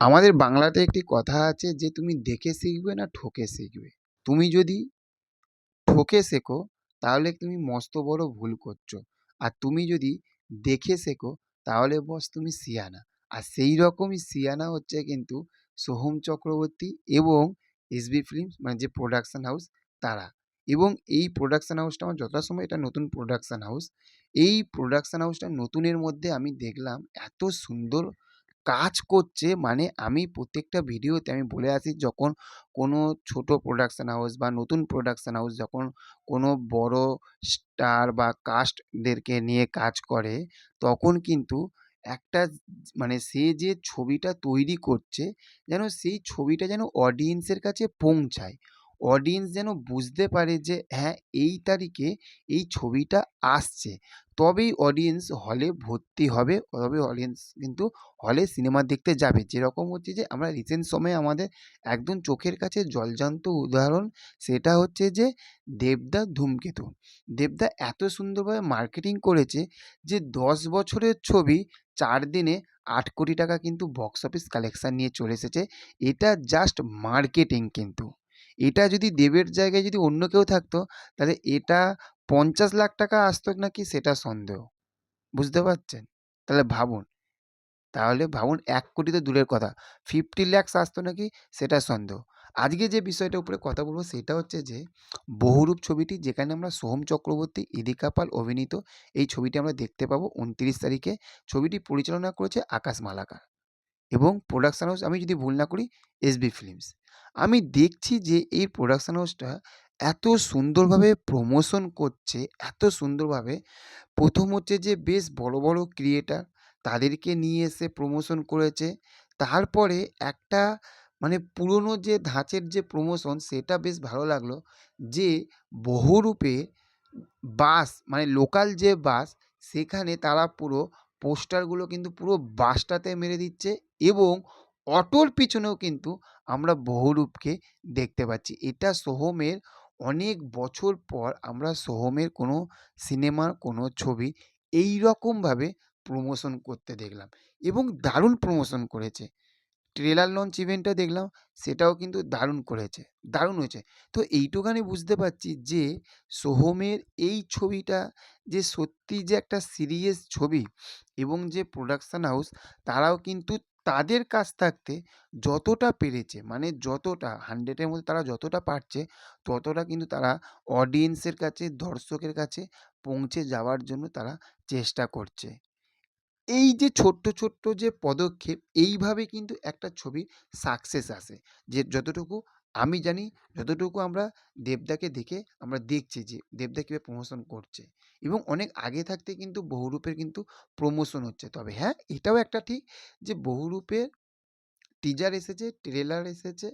আমাদের বাংলাতে একটি কথা আছে যে, তুমি দেখে শিখবে না ঠকে শিখবে। তুমি যদি ঠকে শেখো, তাহলে তুমি মস্ত বড় ভুল করছ। আর তুমি যদি দেখে শেখো, তাহলে বস তুমি সিয়ানা আর সেই রকমই সিয়ানা হচ্ছে কিন্তু সোহম চক্রবর্তী এবং এসবি ফিল্মস মানে যে প্রোডাকশন হাউস তারা। এবং এই প্রোডাকশন হাউসটা আমার যথা সময় এটা নতুন প্রোডাকশান হাউস এই প্রোডাকশন হাউসটা নতুনের মধ্যে আমি দেখলাম এত সুন্দর কাজ করছে মানে আমি প্রত্যেকটা ভিডিওতে আমি বলে আসি যখন কোনো ছোটো প্রোডাকশন হাউস বা নতুন প্রোডাকশান হাউস যখন কোনো বড় স্টার বা কাস্টদেরকে নিয়ে কাজ করে, তখন কিন্তু একটা মানে সে যে ছবিটা তৈরি করছে যেন সেই ছবিটা যেন অডিয়েন্সের কাছে পৌঁছায়। অডিয়েন্স যেন বুঝতে পারে যে হ্যাঁ এই তারিখে এই ছবিটা আসছে। তবেই অডিয়েন্স হলে ভর্তি হবে। তবে অডিয়েন্স কিন্তু হলে সিনেমা দেখতে যাবে। যেরকম হচ্ছে যে, আমরা রিসেন্ট সময়ে আমাদের একদম চোখের কাছে জলজান্ত উদাহরণ, সেটা হচ্ছে যে, দেবদা ধূমকেতু। দেবদা এত সুন্দরভাবে মার্কেটিং করেছে যে, দশ বছরের ছবি চার দিনে আট কোটি টাকা কিন্তু বক্স অফিস কালেকশান নিয়ে চলে এসেছে। এটা জাস্ট মার্কেটিং কিন্তু। এটা যদি দেবের জায়গায় যদি অন্য কেউ থাকতো, তাহলে এটা পঞ্চাশ লাখ টাকা আসতো নাকি সেটা সন্দেহ। বুঝতে পারছেন? তাহলে ভাবুন। তাহলে ভাবুন এক কোটি তো দূরের কথা। ফিফটি ল্যাক্স আসতো নাকি সেটা সন্দেহ। আজকে যে বিষয়টার উপরে কথা বলব সেটা হচ্ছে যে, বহুরূপ ছবিটি যেখানে আমরা সোহম চক্রবর্তী, ইদিকা পাল, অভিনীত, এই ছবিটি আমরা দেখতে পাবো উনত্রিশ তারিখে। ছবিটি পরিচালনা করেছে আকাশ মালাকার। এবং প্রোডাকশান হাউস আমি যদি ভুল না করি এসবি ফিল্মস আমি দেখছি যে এই প্রোডাকশান হাউসটা এত সুন্দরভাবে প্রমোশন করছে, এত সুন্দরভাবে। প্রথম হচ্ছে যে বেশ বড় বড় ক্রিয়েটার তাদেরকে নিয়ে এসে প্রমোশন করেছে। তারপরে একটা মানে পুরনো যে ধাঁচের যে প্রমোশন সেটা বেশ ভালো লাগল যে বহুরূপে বাস মানে লোকাল যে বাস সেখানে তারা পুরো পোস্টারগুলো কিন্তু পুরো বাসটাতে মেরে দিচ্ছে এবং অটোর পিছনেও কিন্তু আমরা বহুরূপকে দেখতে পাচ্ছি। এটা সোহমের অনেক বছর পর আমরা সোহমের কোনো সিনেমার কোনো ছবি এই রকমভাবে প্রমোশন করতে দেখলাম এবং দারুণ প্রমোশন করেছে। ট্রেলার লঞ্চ ইভেন্টটা দেখলাম, সেটাও কিন্তু দারুণ করেছে, দারুণ হয়েছে। তো এইটুখানি বুঝতে পারছি যে, সোহমের এই ছবিটা যে সত্যি যে একটা সিরিয়াস ছবি এবং যে প্রোডাকশান হাউস তারাও কিন্তু তাদের কাছ থাকতে যতটা পেরেছে মানে যতটা হান্ড্রেডের মধ্যে তারা যতটা পারছে, ততটা কিন্তু তারা অডিয়েন্সের কাছে, দর্শকের কাছে পৌঁছে যাওয়ার জন্য তারা চেষ্টা করছে। এই যে ছোট্ট ছোট্ট যে পদক্ষেপ, এইভাবে কিন্তু একটা ছবির সাকসেস আসে। যে যতটুকু আমি জানি, যতটুকু আমরা দেবদাকে দেখে আমরা দেখছি যে দেবদা কীভাবে প্রমোশন করছে এবং অনেক আগে থাকতে কিন্তু বহুরূপের কিন্তু প্রমোশন হচ্ছে। তবে হ্যাঁ এটাও একটা ঠিক যে বহুরূপের টিজার এসেছে ট্রেলার এসেছে,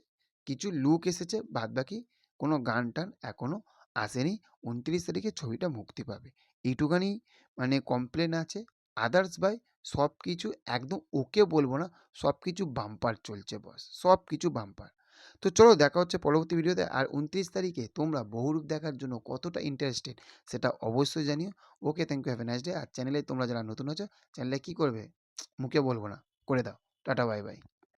কিছু লুক এসেছে, বাদবাকি কোনো গান টান এখনও আসেনি। উনত্রিশ তারিখে ছবিটা মুক্তি পাবে। এইটুখানি মানে কমপ্লেন আছে। আদার্স বাই সব কিছু একদম ওকে বলব না সব কিছু বাম্পার চলছে বস সব কিছু বাম্পার তো চলো দেখা হচ্ছে পরবর্তী ভিডিওতে আর উনত্রিশ তারিখে তোমরা বহুরূপ দেখার জন্য কতটা ইন্টারেস্টেড সেটা অবশ্যই জানিও। Okay thank you have a nice day আর চ্যানেলে তোমরা যারা নতুন আছো চ্যানেলে কী করবে? মুখে বলব না, করে দাও। Tata bye bye